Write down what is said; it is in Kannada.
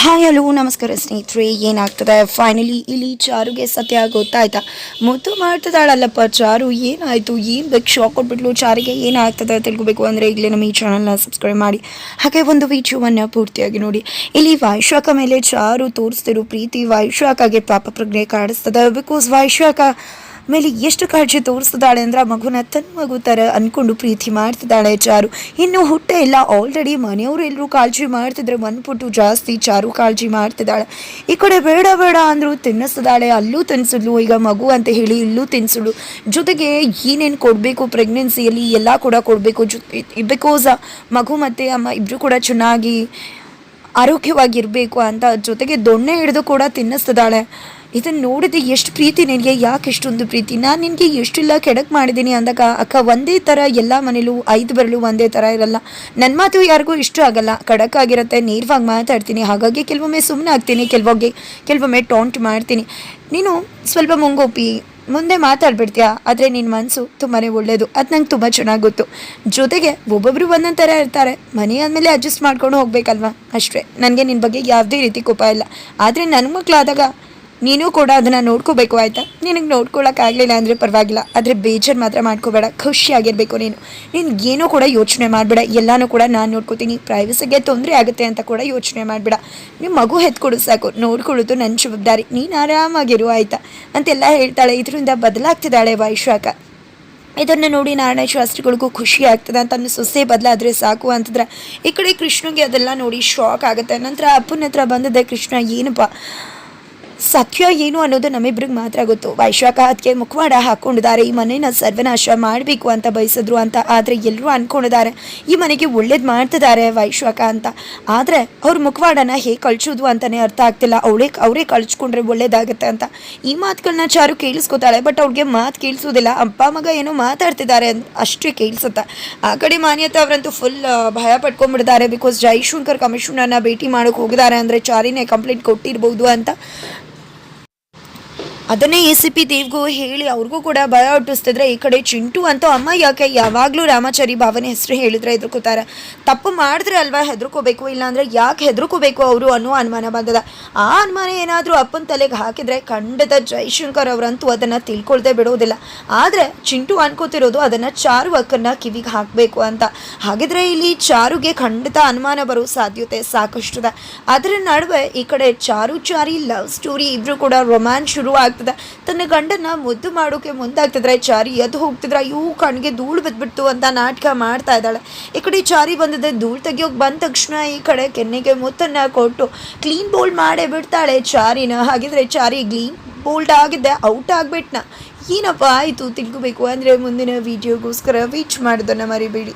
ಹಾಯ್, ಹಲೋ, ನಮಸ್ಕಾರ ಸ್ನೇಹಿತರೆ. ಏನಾಗ್ತದೆ? ಫೈನಲಿ ಇಲ್ಲಿ ಚಾರುಗೆ ಸತ್ಯ ಗೊತ್ತಾಯ್ತಾ? ಮುದ್ದು ಮಾಡ್ತಿದ್ದಾಳಲ್ಲಪ್ಪ ಚಾರು. ಏನಾಯಿತು? ಏನು ಬೇಕು? ಶಾಕ್ ಕೊಟ್ಬಿಟ್ಲು. ಚಾರಿಗೆ ಏನಾಗ್ತದೆ ತಿಳ್ಕೊಬೇಕು ಅಂದರೆ ಈಗಲೇ ನಮ್ಮ ಈ ಚಾನಲ್ನ ಸಬ್ಸ್ಕ್ರೈಬ್ ಮಾಡಿ. ಹಾಗೆ ಒಂದು ವಿಡಿಯೋವನ್ನು ಪೂರ್ತಿಯಾಗಿ ನೋಡಿ. ಇಲ್ಲಿ ವೈಶಾಖ ಮೇಲೆ ಚಾರು ತೋರಿಸ್ತಿರೋ ಪ್ರೀತಿ ವೈಶಾಖಗೆ ಪಾಪ ಪ್ರಜ್ಞೆ ಕಾಡಿಸ್ತದೆ. ಬಿಕಾಸ್ ವೈಶಾಖ ಮೇಲೆ ಎಷ್ಟು ಕಾಳಜಿ ತೋರಿಸ್ತಿದ್ದಾಳೆ ಅಂದ್ರೆ ಆ ಮಗುನ ತನ್ನ ಮಗು ಥರ ಅಂದ್ಕೊಂಡು ಪ್ರೀತಿ ಮಾಡ್ತಿದ್ದಾಳೆ ಚಾರು. ಇನ್ನು ಹುಟ್ಟೆ ಇಲ್ಲ ಆಲ್ರೆಡಿ ಮನೆಯವರು ಎಲ್ಲರೂ ಕಾಳಜಿ ಮಾಡ್ತಿದ್ರೆ ಪುಟ್ಟು ಜಾಸ್ತಿ ಚಾರು ಕಾಳಜಿ ಮಾಡ್ತಿದ್ದಾಳೆ. ಈ ಕಡೆ ಬೇಡ ಬೇಡ ಅಂದ್ರು ತಿನ್ನಿಸ್ತಿದ್ದಾಳೆ, ಅಲ್ಲೂ ತಿನ್ಸಿದ್ಲು ಈಗ ಮಗು ಅಂತ ಹೇಳಿ ಇಲ್ಲೂ ತಿನ್ಸಿದ್ಲು ಜೊತೆಗೆ ಏನೇನು ಕೊಡಬೇಕು ಪ್ರೆಗ್ನೆನ್ಸಿಯಲ್ಲಿ ಎಲ್ಲ ಕೂಡ ಕೊಡಬೇಕು. ಜೊತೆ ಬಿಕಾಸ್ ಮಗು ಮತ್ತು ಅಮ್ಮ ಇಬ್ಬರು ಕೂಡ ಚೆನ್ನಾಗಿ ಆರೋಗ್ಯವಾಗಿರಬೇಕು ಅಂತ ಜೊತೆಗೆ ದೊಣ್ಣೆ ಹಿಡಿದು ಕೂಡ ತಿನ್ನಿಸ್ತಿದ್ದಾಳೆ. ಇದನ್ನು ನೋಡಿದ್ರೆ ಎಷ್ಟು ಪ್ರೀತಿ ನಿನಗೆ? ಯಾಕೆ ಎಷ್ಟೊಂದು ಪ್ರೀತಿ? ನಾನು ನಿನಗೆ ಎಷ್ಟೆಲ್ಲ ಕೆಡಕ್ ಮಾಡಿದ್ದೀನಿ ಅಂದಾಗ, ಅಕ್ಕ ಒಂದೇ ಥರ ಎಲ್ಲ ಮನೇಲೂ ಐದು ಬರಲು ಒಂದೇ ಥರ ಇರಲ್ಲ. ನನ್ನ ಮಾತು ಯಾರಿಗೂ ಇಷ್ಟ ಆಗಲ್ಲ. ಖಡಕ್ ಆಗಿರುತ್ತೆ, ನೇರವಾಗಿ ಮಾತಾಡ್ತೀನಿ. ಹಾಗಾಗಿ ಕೆಲವೊಮ್ಮೆ ಸುಮ್ಮನೆ ಆಗ್ತೀನಿ ಕೆಲವೊಮ್ಮೆ ಕೆಲವೊಮ್ಮೆ ಟಾಂಟ್ ಮಾಡ್ತೀನಿ. ನೀನು ಸ್ವಲ್ಪ ಮುಂಗೋಪಿ. ಮುಂದೆ ಮಾತಾಡ್ಬಿಡ್ತೀಯಾ? ಆದರೆ ನಿನ್ನ ಮನಸ್ಸು ತುಂಬಾ ಒಳ್ಳೆಯದು ಅದು ನಂಗೆ ತುಂಬ ಚೆನ್ನಾಗಿ ಗೊತ್ತು. ಜೊತೆಗೆ ಒಬ್ಬೊಬ್ಬರು ಒಂದೊಂದು ಥರ ಇರ್ತಾರೆ. ಮನೆ ಆದಮೇಲೆ ಅಡ್ಜಸ್ಟ್ ಮಾಡ್ಕೊಂಡು ಹೋಗ್ಬೇಕಲ್ವಾ? ಅಷ್ಟೇ. ನನಗೆ ನಿನ್ನ ಬಗ್ಗೆ ಯಾವುದೇ ರೀತಿ ಕೋಪ ಇಲ್ಲ. ಆದರೆ ನನ್ನ ಮಕ್ಕಳಾದಾಗ ನೀನು ಕೂಡ ಅದನ್ನು ನೋಡ್ಕೋಬೇಕು ಆಯಿತಾ? ನಿನಗೆ ನೋಡ್ಕೊಳ್ಳೋಕ್ಕಾಗಲಿಲ್ಲ ಅಂದರೆ ಪರವಾಗಿಲ್ಲ. ಆದರೆ ಬೇಜಾರು ಮಾತ್ರ ಮಾಡ್ಕೋಬೇಡ. ಖುಷಿಯಾಗಿರಬೇಕು ನೀನು. ನೀನು ಏನೂ ಕೂಡ ಯೋಚನೆ ಮಾಡಬೇಡ. ಎಲ್ಲನೂ ಕೂಡ ನಾನು ನೋಡ್ಕೋತೀನಿ. ಪ್ರೈವಸಿಗೆ ತೊಂದರೆ ಆಗುತ್ತೆ ಅಂತ ಕೂಡ ಯೋಚನೆ ಮಾಡಬೇಡ. ನಿಮ್ಮ ಮಗು ಎತ್ಕೊಡು ಸಾಕು. ನೋಡ್ಕೊಳ್ಳೋದು ನನ್ನ ಜವಾಬ್ದಾರಿ. ನೀನು ಆರಾಮಾಗಿರು ಆಯಿತಾ? ಅಂತೆಲ್ಲ ಹೇಳ್ತಾಳೆ. ಇದರಿಂದ ಬದಲಾಗ್ತಿದ್ದಾಳೆ ವೈಶಾಖ. ಇದನ್ನು ನೋಡಿ ನಾರಾಯಣ ಶಾಸ್ತ್ರಿಗಳಿಗೂ ಖುಷಿ ಆಗ್ತದೆ ಅಂತ ಅನ್ನ ಸೊಸೆ ಬದಲಾದರೆ ಸಾಕು ಅಂತಂದ್ರೆ, ಈ ಕಡೆ ಕೃಷ್ಣಗೆ ಅದೆಲ್ಲ ನೋಡಿ ಶಾಕ್ ಆಗುತ್ತೆ. ನಂತರ ಅಪ್ಪನ ಹತ್ರ ಬಂದಿದ್ದೆ, ಕೃಷ್ಣ, ಏನಪ್ಪ? ಸತ್ಯ ಏನು ಅನ್ನೋದು ನಮ್ಮಿಬ್ರಿಗೆ ಮಾತ್ರ ಗೊತ್ತು. ವೈಶಾಖ ಅದಕ್ಕೆ ಮುಖವಾಡ ಹಾಕೊಂಡಿದ್ದಾರೆ ಈ ಮನೆನ ಸರ್ವನಾಶ ಮಾಡಬೇಕು ಅಂತ ಬಯಸಿದ್ರು ಅಂತ ಆದರೆ ಎಲ್ಲರೂ ಅನ್ಕೊಂಡಿದ್ದಾರೆ. ಈ ಮನೆಗೆ ಒಳ್ಳೇದು ಮಾಡ್ತಿದ್ದಾರೆ ವೈಶಾಖ ಅಂತ. ಆದರೆ ಅವ್ರ ಮುಖವಾಡನ ಹೇಗೆ ಕಳ್ಸೋದು ಅಂತಲೇ ಅರ್ಥ ಆಗ್ತಿಲ್ಲ. ಅವಳೇ ಅವರೇ ಕಳ್ಸ್ಕೊಂಡ್ರೆ ಒಳ್ಳೇದಾಗುತ್ತೆ ಅಂತ. ಈ ಮಾತುಗಳನ್ನ ಚಾರು ಕೇಳಿಸ್ಕೊತಾಳೆ, ಬಟ್ ಅವ್ರಿಗೆ ಮಾತು ಕೇಳಿಸೋದಿಲ್ಲ. ಅಪ್ಪ, ಮಗ ಏನೋ ಮಾತಾಡ್ತಿದ್ದಾರೆ ಅಂತ ಅಷ್ಟೇ ಕೇಳಿಸುತ್ತೆ. ಆ ಕಡೆ ಮಾನ್ಯತೆ ಅವರಂತೂ ಫುಲ್ ಭಯ ಪಡ್ಕೊಂಡ್ಬಿಡ್ತಾರೆ ಬಿಕಾಸ್ ಜೈಶಂಕರ್ ಕಮಿಷನರ್ನ ಭೇಟಿ ಮಾಡೋಕೆ ಹೋಗಿದ್ದಾರೆ ಅಂದರೆ ಚಾರಿನೇ ಕಂಪ್ಲೇಂಟ್ ಕೊಟ್ಟಿರ್ಬೋದು ಅಂತ. ಅದನ್ನೇ ಎ ಸಿ ಪಿ ದೇವ್ಗೂ ಹೇಳಿ ಅವ್ರಿಗೂ ಕೂಡ ಭಯ ಹುಟ್ಟಿಸ್ತಿದ್ರೆ ಈ ಕಡೆ ಚಿಂಟು ಅಂತ ಅಮ್ಮ ಯಾಕೆ ಯಾವಾಗಲೂ ರಾಮಾಚಾರಿ ಭಾವನೆ ಹೆಸರು ಹೇಳಿದ್ರೆ ಹೆದರ್ಕೋತಾರೆ. ತಪ್ಪು ಮಾಡಿದ್ರೆ ಅಲ್ವಾ ಹೆದರ್ಕೋಬೇಕು, ಇಲ್ಲಾಂದರೆ ಯಾಕೆ ಹೆದರ್ಕೋಬೇಕು ಅವರು ಅನ್ನೋ ಅನುಮಾನ ಬಂದದ. ಆ ಅನುಮಾನ ಏನಾದರೂ ಅಪ್ಪನ ತಲೆಗೆ ಹಾಕಿದ್ರೆ ಖಂಡದ ಜೈಶಂಕರ್ ಅವರಂತೂ ಅದನ್ನು ತಿಳ್ಕೊಳ್ದೆ ಬಿಡೋದಿಲ್ಲ. ಆದರೆ ಚಿಂಟು ಅನ್ಕೋತಿರೋದು ಅದನ್ನು ಚಾರು ಅಕ್ಕನ್ನ ಕಿವಿಗೆ ಹಾಕಬೇಕು ಅಂತ. ಹಾಗಿದ್ರೆ ಇಲ್ಲಿ ಚಾರುಗೆ ಖಂಡಿತ ಅನುಮಾನ ಬರೋ ಸಾಧ್ಯತೆ ಸಾಕಷ್ಟಿದೆ. ಅದರ ನಡುವೆ ಈ ಕಡೆ ಚಾರು ಚಾರಿ ಲವ್ ಸ್ಟೋರಿ ಇಬ್ರು ಕೂಡ ರೊಮ್ಯಾನ್ಸ್ ಶುರು ಆಗ್ತದೆ. ತನ್ನ ಗಂಡನ ಮುದ್ದು ಮಾಡೋಕೆ ಮುಂದಾಗ್ತಿದ್ರೆ ಚಾರಿ ಅದು ಹೋಗ್ತಿದ್ರೆ ಅಯ್ಯೋ ಕಣ್ಣಿಗೆ ಧೂಳು ಬಿದ್ಬಿಡ್ತು ಅಂತ ನಾಟಕ ಮಾಡ್ತಾ ಇದ್ದಾಳೆ. ಈ ಕಡೆ ಚಾರಿ ಬಂದಿದೆ, ಧೂಳು ತೆಗಿಯೋಕೆ ಬಂದ ತಕ್ಷಣ ಈ ಕಡೆ ಕೆನ್ನೆಗೆ ಮುತ್ತನ್ನು ಕೊಟ್ಟು ಕ್ಲೀನ್ ಬೋಲ್ಡ್ ಮಾಡೇ ಬಿಡ್ತಾಳೆ ಚಾರಿನ. ಹಾಗಿದ್ರೆ ಚಾರಿ ಕ್ಲೀನ್ ಬೋಲ್ಡ್ ಆಗಿದ್ದೆ ಔಟ್ ಆಗ್ಬಿಟ್ನ. ಏನಪ್ಪ ಆಯಿತು ತಿಳ್ಕೋಬೇಕು ಅಂದರೆ ಮುಂದಿನ ವಿಡಿಯೋಗೋಸ್ಕರ ವೀಚ್ ಮಾಡೋದನ್ನು ಮರಿಬೇಡಿ.